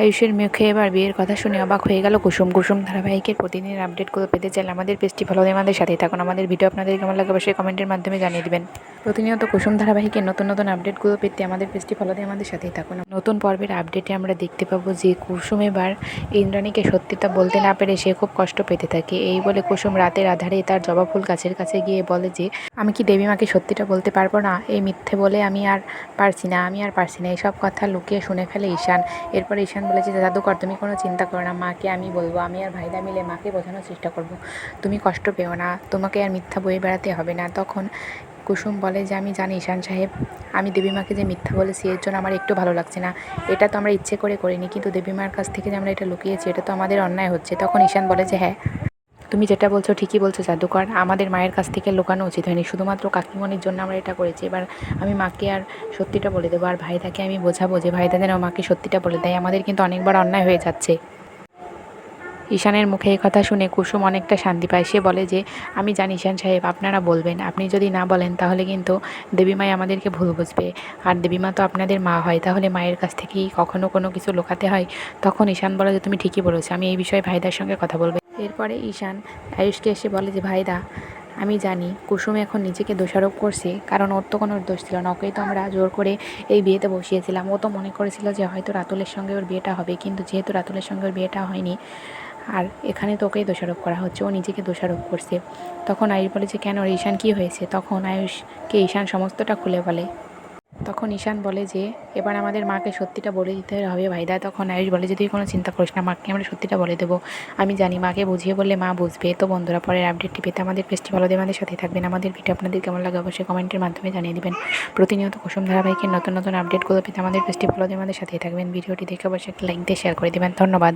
আয়ুষের মুখে এবার বিয়ের কথা শুনে অবাক হয়ে গেল কুসুম। কুসুম ধারাবাহিকের প্রতিদিনের আপডেটগুলো পেতে চাইলে আমাদের পেজটি ফলো আমাদের সাথেই থাকুন। আমাদের ভিডিও আপনাদের কেমন লাগে অবশ্যই কমেন্টের মাধ্যমে জানিয়ে দিবেন। প্রতিনিয়ত কুসুম ধারাবাহিকের নতুন নতুন আপডেটগুলো পেতে আমাদের পেজটি ফলো দিয়ে আমাদের সাথেই থাকুন। নতুন পর্বের আপডেটে আমরা দেখতে পাবো যে কুসুম এবার ইন্দ্রাণীকে সত্যিটা বলতে না পেরে সে খুব কষ্ট পেতে থাকে। এই বলে কুসুম রাতের আধারে তার জবা ফুল গাছের কাছে গিয়ে বলে যে, আমি কি দেবী মাকে সত্যিটা বলতে পারব না? এই মিথ্যে বলে আমি আর পারছি না, আমি আর পারছি না। এইসব কথা লুকিয়ে শুনে ফেলে ঈশান। এরপর ঈশান বলেছে যে জাদুকর তুমি কোনো চিন্তা করো না, মাকে আমি বলব। আমি আর ভাইদা মিলে মাকে বোঝানোর চেষ্টা করব। তুমি কষ্ট পেও না, তোমাকে আর মিথ্যা বয়ে বেড়াতে হবে না। তখন কুসুম বলে যে, আমি জানি ঈশান সাহেব, আমি দেবীমাকে যে মিথ্যা বলেছি, এর জন্য আমার একটু ভালো লাগছে না। এটা তো আমরা ইচ্ছে করে করিনি, কিন্তু দেবীমার কাছ থেকে যে আমরা এটা লুকিয়েছি, এটা তো আমাদের অন্যায় হচ্ছে। তখন ঈশান বলে যে হ্যাঁ তুমি যেটা বলছো ঠিকই বলছো, জাদুকর। আমাদের মায়ের কাছ থেকে লুকানো উচিত হয়নি। শুধুমাত্র কাকিমণির জন্য আমরা এটা করেছি। এবার আমি মাকে আর সত্যিটা বলে দেবো। আর ভাইদাকে আমি বোঝাবো যে, ভাইদা যেন মাকে সত্যিটা বলে দেয়। আমাদের কিন্তু অনেকবার অন্যায় হয়ে যাচ্ছে। ঈশানের মুখে এই কথা শুনে কুসুম অনেকটা শান্তি পায়। সে বলে যে, আমি জানি ঈশান সাহেব, আপনারা বলবেন। আপনি যদি না বলেন, তাহলে কিন্তু দেবীমাই আমাদেরকে ভুল বুঝবে। আর দেবীমা তো আপনাদের মা হয়, তাহলে মায়ের কাছ থেকেই কখনো কোনো কিছু লোকাতে হয়। তখন ঈশান বলে যে, তুমি ঠিকই বলেছ, আমি এই বিষয়ে ভাইদার সঙ্গে কথা বলব। এরপরে ঈশান আয়ুষকে এসে বলে যে, ভাইদা, আমি জানি কুসুম এখন নিজেকে দোষারোপ করছে, কারণ ওর তো কোনো দোষ ছিল না। ওকেই তো আমরা জোর করে এই বিয়েতে বসিয়েছিলাম। ও তো মনে করেছিল যে, হয়তো রাতুলের সঙ্গে ওর বিয়েটা হবে। কিন্তু যেহেতু রাতুলের সঙ্গে ওর বিয়েটা হয়নি আর এখানে তো ওকেই দোষারোপ করা হচ্ছে, ও নিজেকে দোষারোপ করছে। তখন আয়ুষ বলে যে, কেন ঈশান, কী হয়েছে? তখন আয়ুষকে ঈশান সমস্তটা খুলে বলে। তখন ঈশান বলে যে, এবার আমাদের মাকে সত্যিটা বলে দিতে হবে ভাইদা। তখন আয়ুষ বলে যে, তুই কোনো চিন্তা করিস না, মাকে আমরা সত্যিটা বলে দেবো। আমি জানি মাকে বুঝিয়ে বললে মা বুঝবে। তো বন্ধুরা, পরের আপডেটটি পেতে আমাদের পেজটি ভালো দিয়ে আমাদের সাথেই থাকবেন। আমাদের ভিডিও আপনাদের কেমন লাগে অবশ্যই কমেন্টের মাধ্যমে জানিয়ে দেবেন। প্রতিনিয়ত কুসুম ধারাবাহিকের নতুন নতুন আপডেটগুলো পেতে আমাদের পেজটি ভালো দিয়ে আমাদের সাথেই থাকবেন। ভিডিওটি দেখে অবশ্যই একটা লাইক দিয়ে শেয়ার করে দেবেন। ধন্যবাদ।